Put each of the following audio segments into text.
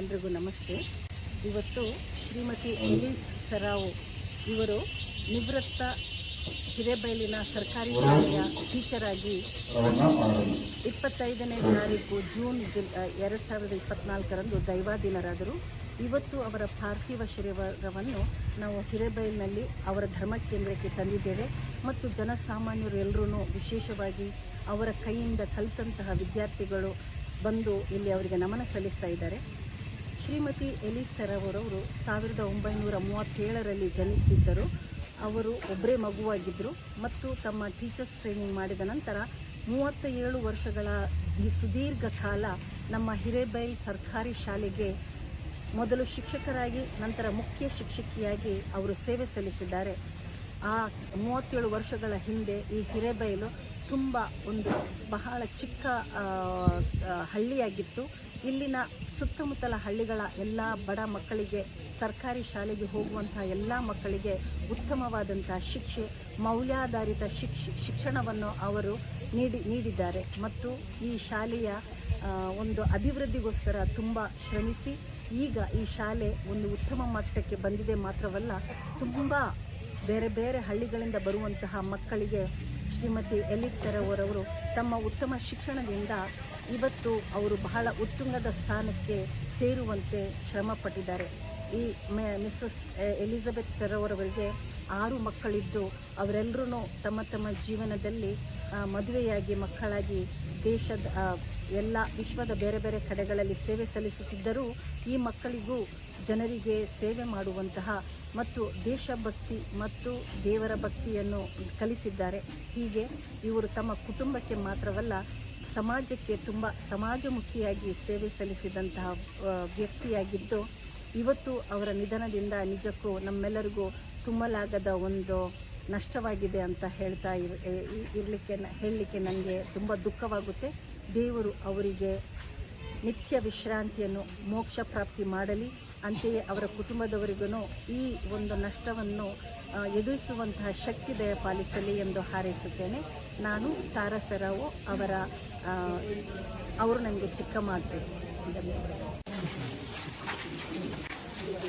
ಎಲ್ರಿಗೂ ನಮಸ್ತೆ. ಇವತ್ತು ಶ್ರೀಮತಿ ಎಲಿಸ್ ಸರಾವ್ ಇವರು ನಿವೃತ್ತ ಹಿರೇಬೈಲಿನ ಸರ್ಕಾರಿ ಶಾಲೆಯ ಟೀಚರ್ ಆಗಿ ಇಪ್ಪತ್ತೈದನೇ ತಾರೀಕು ಜೂನ್ ಜು ಎರಡು ಸಾವಿರದ ಇಪ್ಪತ್ನಾಲ್ಕರಂದು ದೈವಾಧೀನರಾದರು. ಇವತ್ತು ಅವರ ಪಾರ್ಥಿವ ಶರೀರವನ್ನು ನಾವು ಹಿರೇಬೈಲಿನಲ್ಲಿ ಅವರ ಧರ್ಮ ಕೇಂದ್ರಕ್ಕೆ ತಂದಿದ್ದೇವೆ ಮತ್ತು ಜನಸಾಮಾನ್ಯರು ಎಲ್ಲರೂ ವಿಶೇಷವಾಗಿ ಅವರ ಕೈಯಿಂದ ಕಲಿತಂತಹ ವಿದ್ಯಾರ್ಥಿಗಳು ಬಂದು ಇಲ್ಲಿ ಅವರಿಗೆ ನಮನ ಸಲ್ಲಿಸ್ತಾ ಇದ್ದಾರೆ. ಶ್ರೀಮತಿ ಎಲಿಸ್ ಸರವರವರು ಸಾವಿರದ ಒಂಬೈನೂರ ಮೂವತ್ತೇಳರಲ್ಲಿ ಜನಿಸಿದ್ದರು. ಅವರು ಒಬ್ಬರೇ ಮಗುವಾಗಿದ್ದರು ಮತ್ತು ತಮ್ಮ ಟೀಚರ್ಸ್ ಟ್ರೈನಿಂಗ್ ಮಾಡಿದ ನಂತರ ಮೂವತ್ತ ಏಳು ವರ್ಷಗಳ ಈ ಸುದೀರ್ಘ ಕಾಲ ನಮ್ಮ ಹಿರೇಬೈಲ್ ಸರ್ಕಾರಿ ಶಾಲೆಗೆ ಮೊದಲು ಶಿಕ್ಷಕರಾಗಿ, ನಂತರ ಮುಖ್ಯ ಶಿಕ್ಷಕಿಯಾಗಿ ಅವರು ಸೇವೆ ಸಲ್ಲಿಸಿದ್ದಾರೆ. ಆ ಮೂವತ್ತೇಳು ವರ್ಷಗಳ ಹಿಂದೆ ಈ ಹಿರೇಬೈಲು ತುಂಬ ಒಂದು ಬಹಳ ಚಿಕ್ಕ ಹಳ್ಳಿಯಾಗಿತ್ತು. ಇಲ್ಲಿನ ಸುತ್ತಮುತ್ತಲ ಹಳ್ಳಿಗಳ ಎಲ್ಲ ಬಡ ಮಕ್ಕಳಿಗೆ, ಸರ್ಕಾರಿ ಶಾಲೆಗೆ ಹೋಗುವಂತಹ ಎಲ್ಲ ಮಕ್ಕಳಿಗೆ ಉತ್ತಮವಾದಂಥ ಶಿಕ್ಷೆ, ಮೌಲ್ಯಾಧಾರಿತ ಶಿಕ್ಷ, ಶಿಕ್ಷಣವನ್ನು ಅವರು ನೀಡಿ, ನೀಡಿದ್ದಾರೆ. ಮತ್ತು ಈ ಶಾಲೆಯ ಒಂದು ಅಭಿವೃದ್ಧಿಗೋಸ್ಕರ ತುಂಬ ಶ್ರಮಿಸಿ, ಈಗ ಈ ಶಾಲೆ ಒಂದು ಉತ್ತಮ ಮಟ್ಟಕ್ಕೆ ಬಂದಿದೆ ಮಾತ್ರವಲ್ಲ, ತುಂಬ ಬೇರೆ ಬೇರೆ ಹಳ್ಳಿಗಳಿಂದ ಬರುವಂತಹ ಮಕ್ಕಳಿಗೆ ಶ್ರೀಮತಿ ಎಲಿಸ್ ಸೆರವರವರು ತಮ್ಮ ಉತ್ತಮ ಶಿಕ್ಷಣದಿಂದ ಇವತ್ತು ಅವರು ಬಹಳ ಉತ್ತುಂಗದ ಸ್ಥಾನಕ್ಕೆ ಸೇರುವಂತೆ ಶ್ರಮ ಪಟ್ಟಿದ್ದಾರೆ ಈ ಮಿಸ್ಸಸ್ ಎಲಿಜಬೆತ್ ಸೆರವರವರಿಗೆ ಆರು ಮಕ್ಕಳಿದ್ದು. ಅವರೆಲ್ಲರೂ ತಮ್ಮ ತಮ್ಮ ಜೀವನದಲ್ಲಿ ಮದುವೆಯಾಗಿ, ಮಕ್ಕಳಾಗಿ ದೇಶದ ಎಲ್ಲ ವಿಶ್ವದ ಬೇರೆ ಬೇರೆ ಕಡೆಗಳಲ್ಲಿ ಸೇವೆ ಸಲ್ಲಿಸುತ್ತಿದ್ದರೂ ಈ ಮಕ್ಕಳಿಗೂ ಜನರಿಗೆ ಸೇವೆ ಮಾಡುವಂತಹ ಮತ್ತು ದೇಶಭಕ್ತಿ ಮತ್ತು ದೇವರ ಭಕ್ತಿಯನ್ನು ಕಲಿಸಿದ್ದಾರೆ. ಹೀಗೆ ಇವರು ತಮ್ಮ ಕುಟುಂಬಕ್ಕೆ ಮಾತ್ರವಲ್ಲ, ಸಮಾಜಕ್ಕೆ ತುಂಬ ಸಮಾಜಮುಖಿಯಾಗಿ ಸೇವೆ ಸಲ್ಲಿಸಿದಂತಹ ವ್ಯಕ್ತಿಯಾಗಿದ್ದು ಇವತ್ತು ಅವರ ನಿಧನದಿಂದ ನಿಜಕ್ಕೂ ನಮ್ಮೆಲ್ಲರಿಗೂ ತುಂಬಲಾಗದ ಒಂದು ನಷ್ಟವಾಗಿದೆ ಅಂತ ಹೇಳ್ತಾ ಇರಲಿಕ್ಕೆ ಹೇಳಲಿಕ್ಕೆ ನನಗೆ ತುಂಬ ದುಃಖವಾಗುತ್ತೆ. ದೇವರು ಅವರಿಗೆ ನಿತ್ಯ ವಿಶ್ರಾಂತಿಯನ್ನು, ಮೋಕ್ಷ ಪ್ರಾಪ್ತಿ ಮಾಡಲಿ. ಅಂತೆಯೇ ಅವರ ಕುಟುಂಬದವರಿಗೂ ಈ ಒಂದು ನಷ್ಟವನ್ನು ಎದುರಿಸುವಂತಹ ಶಕ್ತಿ ದಯಪಾಲಿಸಲಿ ಎಂದು ಹಾರೈಸುತ್ತೇನೆ. ನಾನು ತಾರಸರಾವು ಅವರ ಅವರು ನನಗೆ ಚಿಕ್ಕ ಮಾತು.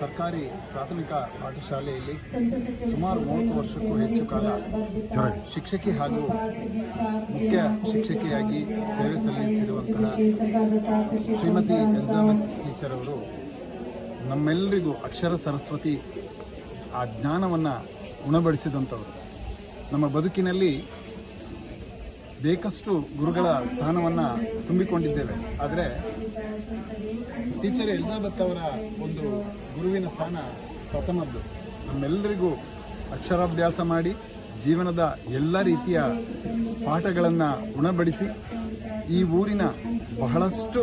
ಸರ್ಕಾರಿ ಪ್ರಾಥಮಿಕ ಪಾಠಶಾಲೆಯಲ್ಲಿ ಸುಮಾರು ಮೂವತ್ತು ವರ್ಷಕ್ಕೂ ಹೆಚ್ಚು ಕಾಲ ಶಿಕ್ಷಕಿ ಹಾಗೂ ಮುಖ್ಯ ಶಿಕ್ಷಕಿಯಾಗಿ ಸೇವೆ ಸಲ್ಲಿಸಿರುವಂತಹ ಶ್ರೀಮತಿ ಎಲಿಜಬೆತ್ ಟೀಚರ್ ಅವರು ನಮ್ಮೆಲ್ಲರಿಗೂ ಅಕ್ಷರ ಸರಸ್ವತಿ ಆ ಜ್ಞಾನವನ್ನು ಉಣಬಡಿಸಿದಂಥವರು. ನಮ್ಮ ಬದುಕಿನಲ್ಲಿ ಬೇಕಷ್ಟು ಗುರುಗಳ ಸ್ಥಾನವನ್ನು ತುಂಬಿಕೊಂಡಿದ್ದೇವೆ. ಆದರೆ ಟೀಚರ್ ಎಲಿಜಾಬೆತ್ ಅವರ ಒಂದು ಗುರುವಿನ ಸ್ಥಾನ ಪ್ರಥಮದ್ದು. ನಮ್ಮೆಲ್ಲರಿಗೂ ಅಕ್ಷರಾಭ್ಯಾಸ ಮಾಡಿ ಜೀವನದ ಎಲ್ಲ ರೀತಿಯ ಪಾಠಗಳನ್ನು ಉಣಬಡಿಸಿ ಈ ಊರಿನ ಬಹಳಷ್ಟು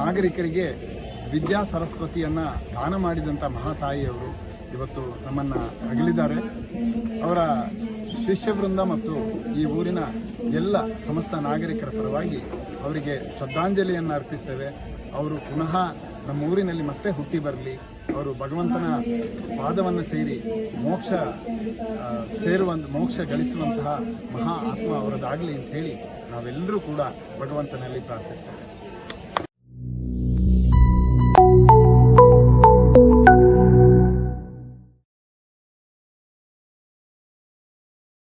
ನಾಗರಿಕರಿಗೆ ವಿದ್ಯಾ ಸರಸ್ವತಿಯನ್ನ ದಾನ ಮಾಡಿದಂಥ ಮಹಾತಾಯಿಯವರು ಇವತ್ತು ನಮ್ಮನ್ನು ಅಗಲಿದ್ದಾರೆ. ಅವರ ಶಿಷ್ಯವೃಂದ ಮತ್ತು ಈ ಊರಿನ ಎಲ್ಲ ಸಮಸ್ತ ನಾಗರಿಕರ ಪರವಾಗಿ ಅವರಿಗೆ ಶ್ರದ್ಧಾಂಜಲಿಯನ್ನು ಅರ್ಪಿಸ್ತೇವೆ. ಅವರು ಪುನಃ ನಮ್ಮ ಊರಿನಲ್ಲಿ ಮತ್ತೆ ಹುಟ್ಟಿ ಬರಲಿ. ಅವರು ಭಗವಂತನ ಪಾದವನ್ನು ಸೇರಿ ಮೋಕ್ಷ ಸೇರುವಂತ, ಮೋಕ್ಷ ಗಳಿಸುವಂತಹ ಮಹಾ ಆತ್ಮ ಅವರದಾಗಲಿ ಅಂತ ಹೇಳಿ ನಾವೆಲ್ಲರೂ ಕೂಡ ಭಗವಂತನಲ್ಲಿ ಪ್ರಾರ್ಥಿಸ್ತೇವೆ.